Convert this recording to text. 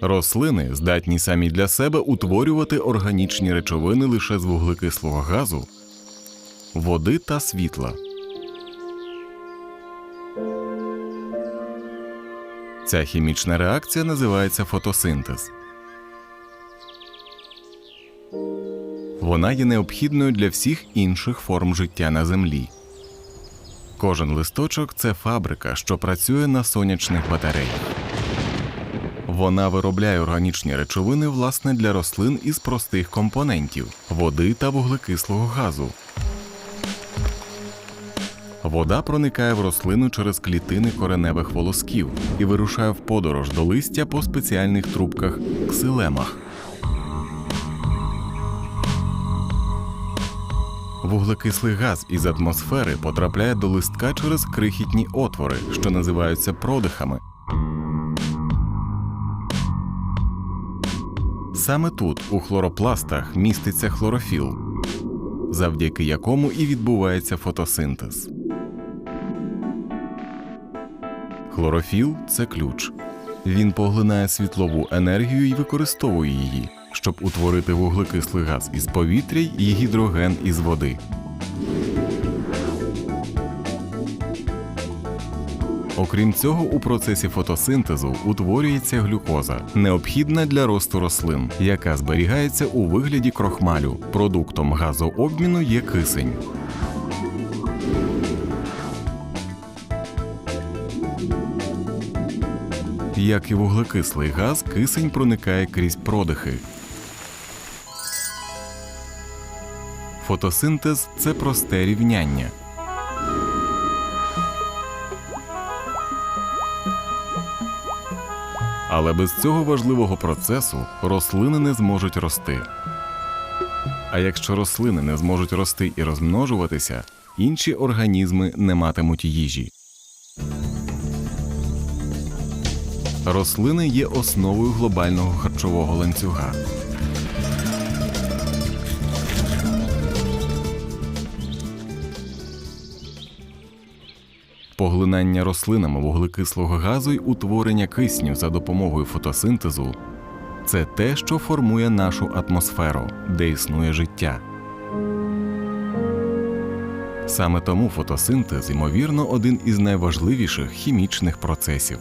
Рослини здатні самі для себе утворювати органічні речовини лише з вуглекислого газу, води та світла. Ця хімічна реакція називається фотосинтез. Вона є необхідною для всіх інших форм життя на землі. Кожен листочок це фабрика, що працює на сонячних батареях. Вона виробляє органічні речовини власне для рослин із простих компонентів води та вуглекислого газу. Вода проникає в рослину через клітини кореневих волосків і вирушає в подорож до листя по спеціальних трубках ксилемах. Вуглекислий газ із атмосфери потрапляє до листка через крихітні отвори, що називаються продихами. Саме тут, у хлоропластах, міститься хлорофіл, завдяки якому і відбувається фотосинтез. Хлорофіл це ключ. Він поглинає світлову енергію і використовує її, щоб утворити вуглекислий газ із повітря і гідроген із води. Окрім цього, у процесі фотосинтезу утворюється глюкоза, необхідна для росту рослин, яка зберігається у вигляді крохмалю. Продуктом газообміну є кисень. Як і вуглекислий газ, кисень проникає крізь продихи. Фотосинтез це просте рівняння. Але без цього важливого процесу рослини не зможуть рости. А якщо рослини не зможуть рости і розмножуватися, інші організми не матимуть їжі. Рослини є основою глобального харчового ланцюга. Поглинання рослинами вуглекислого газу й утворення кисню за допомогою фотосинтезу це те, що формує нашу атмосферу, де існує життя. Саме тому фотосинтез, ймовірно, один із найважливіших хімічних процесів.